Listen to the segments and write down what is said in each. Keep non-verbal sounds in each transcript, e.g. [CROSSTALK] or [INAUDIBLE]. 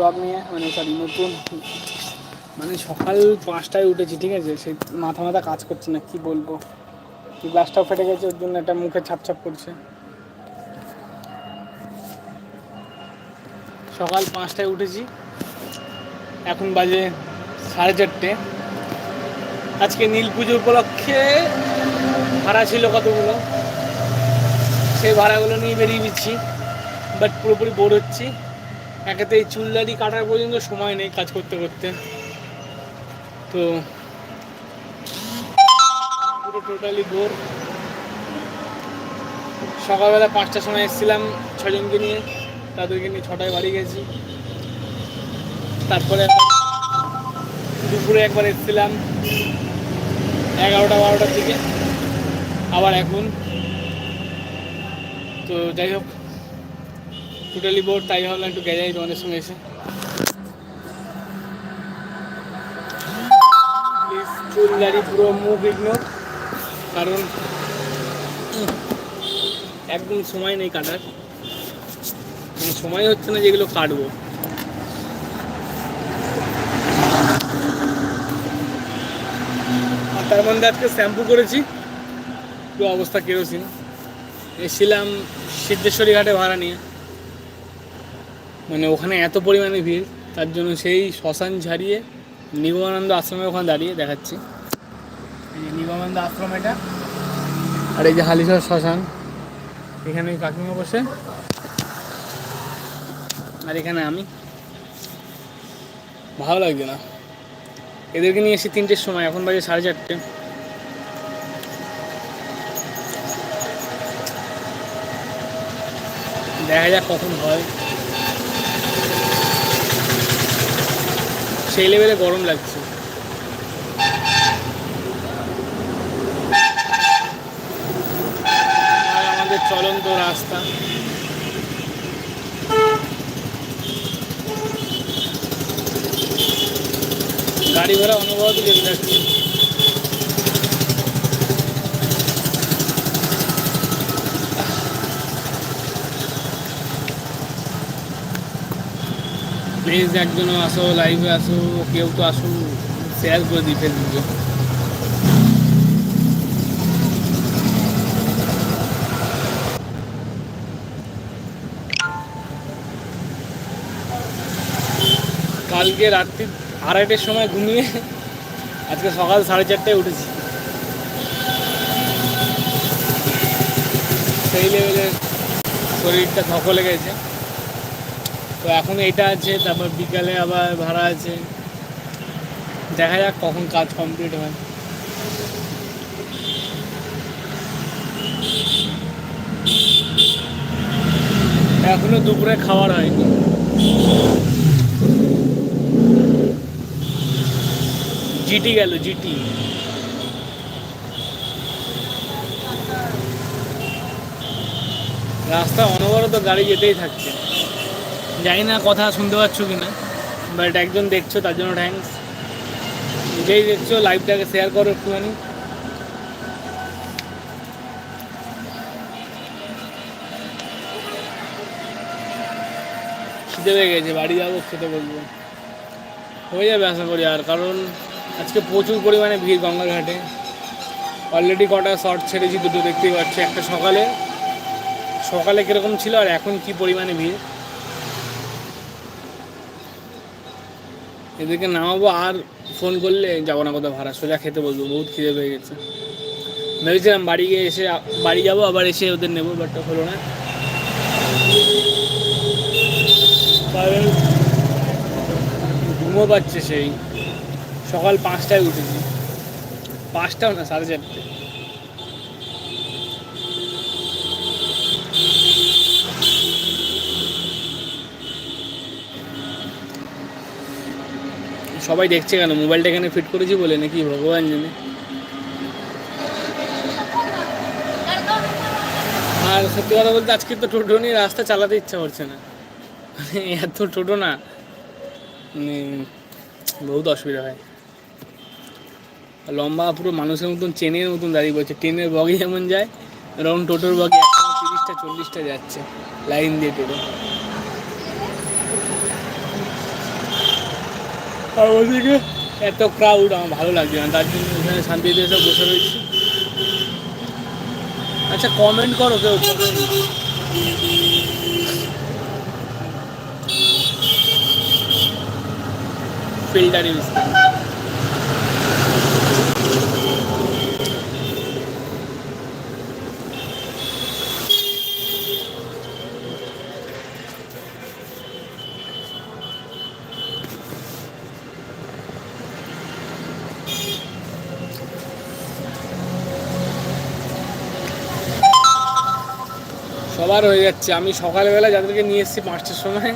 Blog নিয়ে মানে sorry নতুন মানে সকাল পাঁচটায় উঠেছি, ঠিক আছে? সেই মাথা মাথা কাজ করছে না, কি বলব? কি গ্লাসটাও ফেটে গেছে, ওর জন্য একটা মুখে ছাপ ছাপ করছে। সকাল পাঁচটায় উঠেছি। এখন বাজে সাড়ে চারটে। আজকে নীল পুজো উপলক্ষে ভাড়া ছিল কতগুলো? সেই ভাড়াগুলো নিয়ে বেরিয়ে দিচ্ছি বাট পুরোপুরি বোর হচ্ছি। একেতে এই চুলদারি কাটার পর্যন্ত সময় নেই কাজ করতে করতে। তো পুরো টোটালি বোর সকালবেলা পাঁচটার সময় এসেছিলাম ছজনকে নিয়ে, তাদেরকে নিয়ে ছটায় বাড়ি গেছি। তারপরে দুপুরে একবার এসেছিলাম এগারোটা বারোটার দিকে। আবার এখন। তো যাই হোক টোটালি বোর্ড তাই ভাবলাম একটু গেজাই তোমাদের সঙ্গে এসে। চুল পুরো মুখ ইগনোর কারণ একদম সময় নেই কাটার। মানে সময় হচ্ছে না যেগুলো কাটবো। তার মধ্যে আজকে শ্যাম্পু করেছি। পুরো অবস্থা কেরোসিন। এসেছিলাম সিদ্ধেশ্বরী ঘাটে ভাড়া নিয়ে। মানে ওখানে এত পরিমাণে ভিড়, তার জন্য সেই শ্মশান ছাড়িয়ে নিগমানন্দ আশ্রমে ওখানে দাঁড়িয়ে দেখাচ্ছি। এই নিগমানন্দ আশ্রম এটা। আর এই যে হালিশহর শ্মশান, এখানে কাকিমা বসে। আর এখানে আমি। ভালো লাগছে না। এদেরকে নিয়ে এসে তিনটের সময়, এখন বাজে সাড়ে চারটে। দেখা যাক কখন হয়। সেই লেভেলে গরম লাগছে। আর আমাদের চলন্ত রাস্তা। গাড়ি ঘোড়া অনুভব যেতে থাকছে প্লিজ একজনও আসো লাইভে আসো, কেউ তো আসো শেয়ার করে দিই ফেসবুকে কালকে রাত্রি আড়াইটের সময় ঘুমিয়ে আজকে সকাল সাড়ে চারটায় উঠেছি। সেই লেভেলের শরীরটা ধকলে গেছে। তো এখন এটা আছে, তারপর বিকালে আবার ভাড়া আছে। দেখা যাক কখন কাজ কমপ্লিট হয়। এখনও দুপুরে খাওয়ার হয়নি। জিটি গেল, জিটি। রাস্তা অনবরত গাড়ি যেতেই থাকছে। জানি না কথা শুনতে পাচ্ছ কি না বাট একজন দেখছ, তার জন্য থ্যাংকস নিজেই দেখছ লাইভটাকে শেয়ার করো একটুখানি। খিদে পেয়ে গেছে, বাড়ি যাব, খেতে বলব হয়ে যাবে আশা করি আর, কারণ আজকে প্রচুর পরিমাণে ভিড় গঙ্গাঘাটে। অলরেডি কটা শর্ট ছেড়েছি, দুটো দেখতেই পাচ্ছি। একটা সকালে সকালে কীরকম ছিল আর এখন কি পরিমাণে ভিড়? এদেরকে নামাবো আর ফোন করলে যাব না কোথাও ভাড়া, সোজা খেতে বলব বহুত খিদে পেয়ে গেছে। ভেবেছিলাম বাড়ি গিয়ে এসে বাড়ি যাব, আবার এসে ওদের নেব বাট হলো না। ঘুমো পাচ্ছে সেই। সকাল পাঁচটায় উঠেছি। পাঁচটাও না, সাড়ে চারটে। সবাই দেখছে কেন? মোবাইলটা এখানে ফিট করেছি বলে নাকি ভগবান জানে? আর সত্যি কথা বলতে আজকে তো টোটো নিয়ে রাস্তা চালাতে ইচ্ছা করছে না। মানে এত টোটো না মানে বহুত অসুবিধা হয়। লম্বা পুরো মানুষের মতন, চেনের মতন দাঁড়িয়ে পড়ছে। ট্রেনের বগি যেমন যায়, এরকম টোটোর বগি একশো তিরিশটা, চল্লিশটা যাচ্ছে, লাইন দিয়ে টোটো। আর ওদিকে এত ক্রাউড আমার ভালো লাগছে না, তার জন্য ওখানে শান্তিতে এসে বসে রয়েছি আচ্ছা কমেন্ট করো কেউ। ফিল্টার ইউজ সবার হয়ে যাচ্ছে। আমি সকালবেলা যাদেরকে নিয়ে এসেছি পাঁচটার সময়,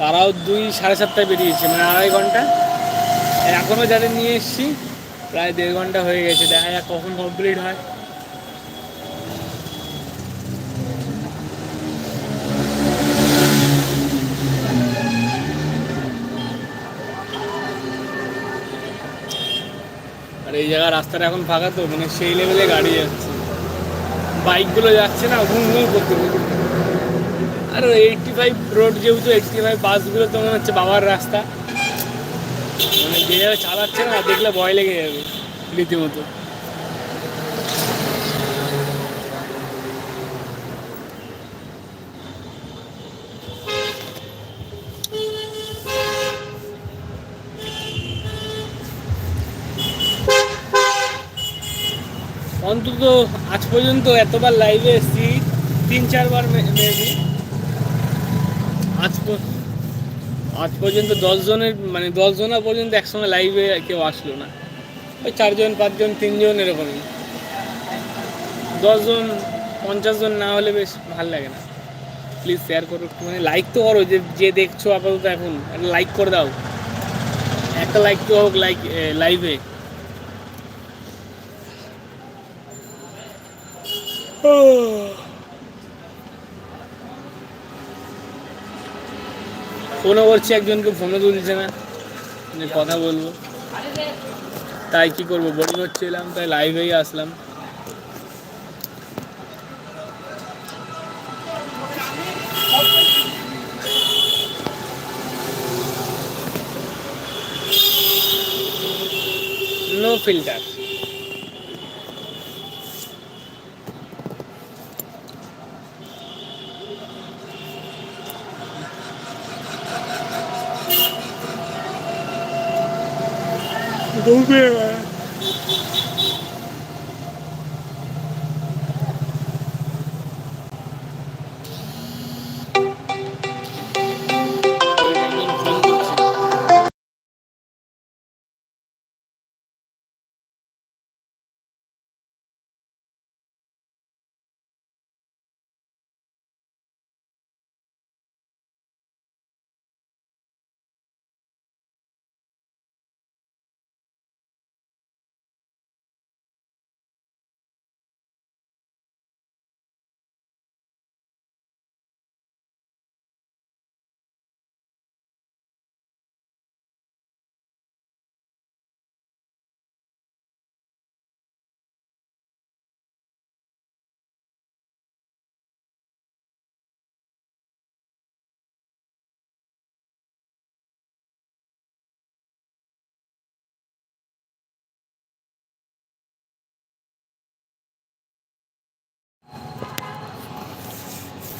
তারাও দুই, সাড়ে সাতটায় বেরিয়েছে মানে আড়াই ঘণ্টা। এখনও যাদের নিয়ে এসেছি, প্রায় দেড় ঘণ্টা হয়ে গেছে, দেখা যাক কখন কমপ্লিট হয়। আর এই জায়গার রাস্তাটা এখন ফাঁকা তো মানে সেই লেভেলে গাড়ি যাচ্ছে। বাইকগুলো যাচ্ছে না, ঘুম ঘুম করতে। আর এইটটি ফাইভ রোড যেহেতু এইটটি ফাইভ বাসগুলো তো মনে হচ্ছে বাবার রাস্তা মানে যেভাবে চালাচ্ছে না, দেখলে ভয় লেগে যাবে রীতিমতো অন্তত আজ পর্যন্ত এতবার লাইভে এসেছি, তিন চারবার মেবি আজ আজ পর্যন্ত দশজনের মানে দশজনা পর্যন্ত একসঙ্গে লাইভে কেউ আসলো না। ওই চারজন, পাঁচজন, তিনজন এরকমই। দশজন পঞ্চাশ জন না হলে বেশ ভালো লাগে না। প্লিজ শেয়ার করো মানে লাইক তো করো, যে যে দেখছ আপাতত এখন লাইক করে দাও। একটা লাইক তো হোক লাইক লাইভে [SIGHS] ফোনও করছি, একজনকে ফোনও তুলছে না। মানে কথা বলব। তাই কি করব? বোরিং হচ্ছিলাম তাই লাইভেই আসলাম। নো ফিল্টার 몸에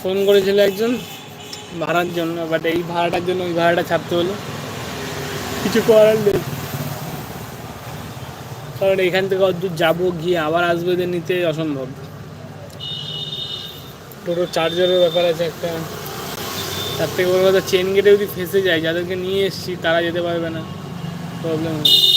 ফোন করেছিল একজন, ভাড়ার জন্য বাট এই ভাড়াটার জন্য, ওই ভাড়াটা ছাড়তে হলো। কিছু করার নেই। কারণ এখান থেকে অদূর যাব, গিয়ে আবার আসব এদের নিতে অসম্ভব। টোটো চার্জারের ব্যাপার আছে একটা। তার থেকে বড় কথা চেন গেটে যদি ফেসে যায়, যাদেরকে নিয়ে এসেছি, তারা যেতে পারবে না। প্রবলেম হবে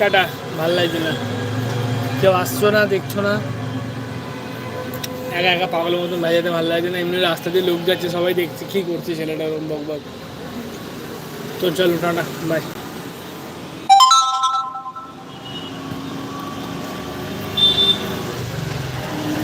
টাটা, ভালো লাগছে না। কেউ আসছো না, দেখছ না? একা একা পাগলের মতন ভাজাতে ভালো লাগছে না, এমনি রাস্তা দিয়ে লোক যাচ্ছে, সবাই দেখছে, কী করছে ছেলেটা ওরম বক বক তো চলো, টাটা বাই